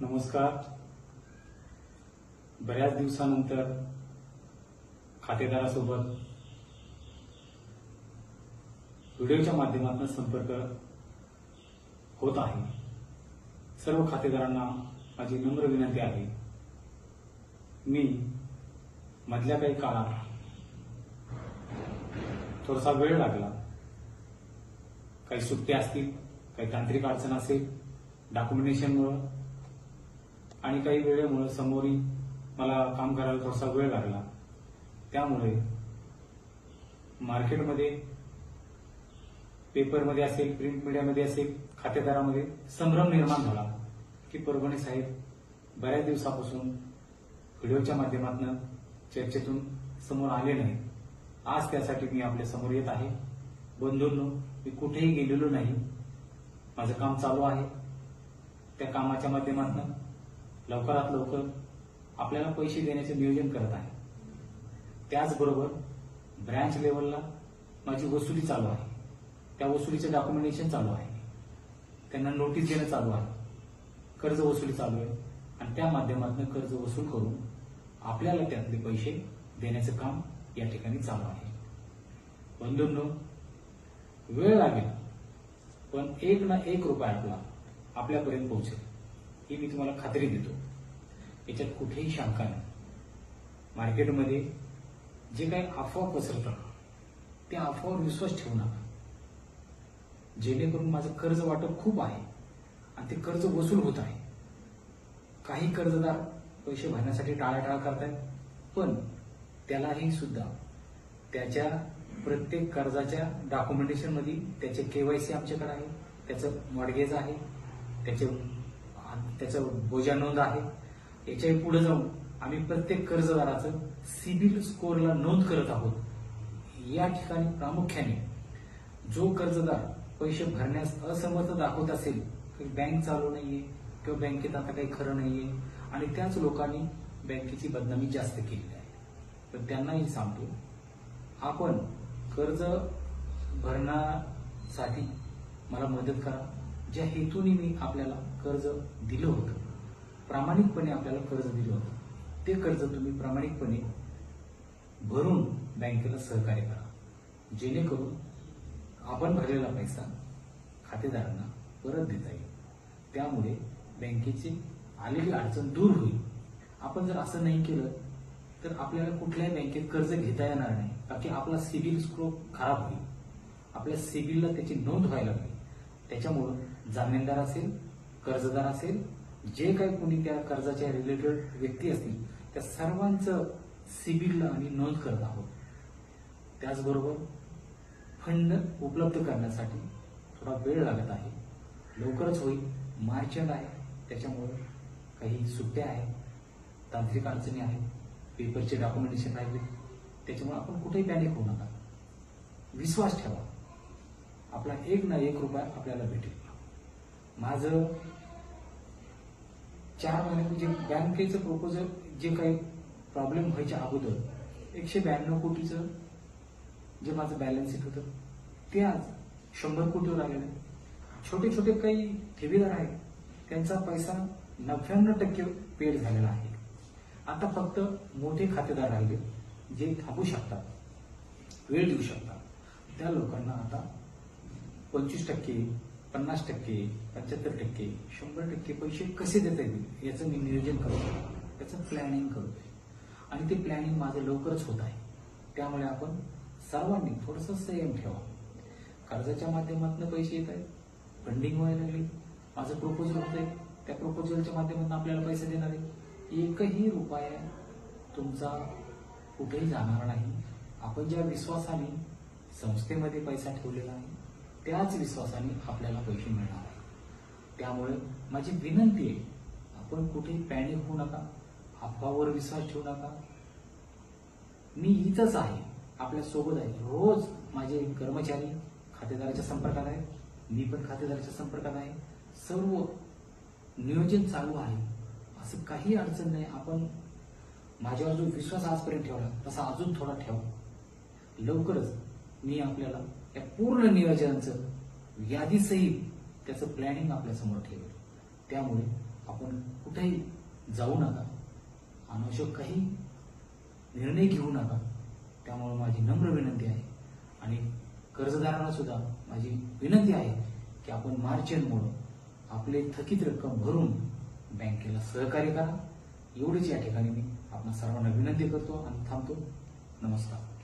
नमस्कार. बऱ्याच दिवसानंतर खातेदारासोबत व्हिडिओच्या माध्यमातून संपर्क होत आहे. सर्व खातेदारांना माझी नम्र विनंती आहे. मी मधल्या काही काळात थोडासा वेळ लागला. काही सुट्ट्या असतील काही तांत्रिक अडचण असेल डॉक्युमेंटेशनमुळं आणि काही वेळेमुळे समोरी मला काम करायला थोडासा वेळ लागला. त्यामुळे मार्केटमध्ये पेपरमध्ये असेल प्रिंट मीडियामध्ये असेल खातेदारामध्ये संभ्रम निर्माण झाला की परभणी साहेब बऱ्याच दिवसापासून व्हिडिओच्या माध्यमातून चर्चेतून समोर आले नाही. आज त्यासाठी मी आपल्यासमोर येत आहे. बंधूंनो मी कुठेही गेलेलो नाही. माझं काम चालू आहे. त्या कामाच्या माध्यमातून लवकरात लवकर आपल्याला पैसे देण्याचे नियोजन करत आहे. त्याचबरोबर ब्रँच लेवलला माझी वसुली चालू आहे. त्या वसुलीचं डॉक्युमेंटेशन चालू आहे. त्यांना नोटीस देणं चालू आहे. कर्ज वसुली चालू आहे. आणि त्या माध्यमातून कर्ज वसूल करून आपल्याला त्यातले पैसे देण्याचं काम या ठिकाणी चालू आहे. बंधूंनो वेळ लागेल पण एक ना एक रुपया आपला आपल्यापर्यंत पोहोचेल. ही मी तुम्हाला खात्री देतो. याच्यात कुठेही शंका नाही. मार्केटमध्ये जे काही अफवा पसरतात त्या अफवावर विश्वास ठेवू नका. जेणेकरून माझं कर्ज वाटप खूप आहे आणि ते कर्ज वसूल होत आहे. काही कर्जदार पैसे भरण्यासाठी टाळाटाळ करतायत पण त्यालाही सुद्धा त्याच्या प्रत्येक कर्जाच्या डॉक्युमेंटेशनमध्ये त्याचे केवायसी आमच्याकडे आहे त्याचं मॉडगेज आहे त्याचे त्याचं बोजा नोंद आहे. याच्याही पुढे जाऊन आम्ही प्रत्येक कर्जदाराचं सिबिल स्कोअरला नोंद करत आहोत. या ठिकाणी प्रामुख्याने जो कर्जदार पैसे भरण्यास असमर्थ दाखवत असेल की बँक चालू नाहीये किंवा बँकेत आता काही खरं नाहीये आणि त्याच लोकांनी बँकेची बदनामी जास्त केलेली आहे. तर त्यांनाही सांगतो आपण कर्ज भरण्यासाठी मला मदत करा. ज्या हेतूने मी आपल्याला कर्ज दिलं होतं प्रामाणिकपणे आपल्याला कर्ज दिलं होतं ते कर्ज तुम्ही प्रामाणिकपणे भरून बँकेला सहकार्य करा. जेणेकरून आपण भरलेला पैसा खातेदारांना परत देता येईल. त्यामुळे बँकेची आलेली अडचण दूर होईल. आपण जर असं नाही केलं तर आपल्याला कुठल्याही बँकेत कर्ज घेता येणार नाही का की आपला सिबिल स्कोर खराब होईल. आपल्या सिबिलला त्याची नोंद व्हायला पाहिजे त्याच्यामुळं जामीनदार असेल कर्जदार असेल जे काही कोणी त्या कर्जाच्या रिलेटेड व्यक्ती असतील त्या सर्वांचं सिबिल आम्ही नोंद करत आहोत. त्याचबरोबर फंड उपलब्ध करण्यासाठी थोडा वेळ लागत आहे. लवकरच होईल. मार्च आहे. त्याच्यामुळं काही सुट्ट्या आहेत. तांत्रिक अडचणी आहेत. पेपरचे डॉक्युमेंटेशन राहिले. त्याच्यामुळे आपण कुठेही पॅनिक होऊ नका. विश्वास ठेवा. आपला एक ना एक रुपया आपल्याला भेटेल. माझं चार महिने जे बँकेचं प्रपोजल जे काही प्रॉब्लेम व्हायच्या अगोदर एकशे ब्याण्णव कोटीचं जे माझं बॅलन्स शीट होतं ते आज शंभर कोटीवर आलेलं आहे. छोटे छोटे काही ठेवीदार आहेत त्यांचा पैसा नव्याण्णव टक्के पेड झालेला आहे. आता फक्त मोठे खातेदार राहिले जे थांबू शकतात वेळ देऊ शकतात. त्या लोकांना आता पंचवीस टक्के पन्नास टक्के पंच्याहत्तर टक्के शंभर टक्के पैसे कसे देता येतील? याचं मी नियोजन करतो त्याचं प्लॅनिंग करतोय. आणि ते प्लॅनिंग माझं लवकरच होत आहे. त्यामुळे आपण सर्वांनी थोडंसं संयम ठेवा. कर्जाच्या माध्यमातून पैसे येत आहेत. फंडिंग व्हायला लागली. माझं प्रपोजल होत आहे त्या प्रपोजलच्या माध्यमातून आपल्याला पैसे देणार आहे एकही रुपया तुमचा कुठेही जाणार नाही. आपण ज्या विश्वासाने संस्थेमध्ये पैसा ठेवलेला आहे त्याच विश्वासाने आपल्याला पैसे मिळणार आहे. त्यामुळे माझी विनंती आहे आपण कुठेही पॅनिक होऊ नका अफवावर विश्वास ठेवू नका. मी इथंच आहे आपल्यासोबत आहे. रोज माझे कर्मचारी खातेदाराच्या संपर्कात आहेत मी पण खातेदाराच्या संपर्कात आहे. सर्व नियोजन चालू आहे. असं काही अडचण नाही. आपण माझ्यावर जो विश्वास आजपर्यंत ठेवला तसा अजून थोडा ठेवा. लवकरच मी आपल्याला या पूर्ण नियोजनाचं यादीसहित त्याचं प्लॅनिंग आपल्यासमोर ठेवेल. त्यामुळे आपण कुठेही जाऊ नका अनावश्यक काही निर्णय घेऊ नका. त्यामुळे माझी नम्र विनंती आहे आणि कर्जदारांना सुद्धा माझी विनंती आहे की आपण मार्च एंडमुळं आपले थकीत रक्कम भरून बँकेला सहकार्य करा. एवढीच या ठिकाणी मी आपण सर्वांना विनंती करतो आणि थांबतो. नमस्कार.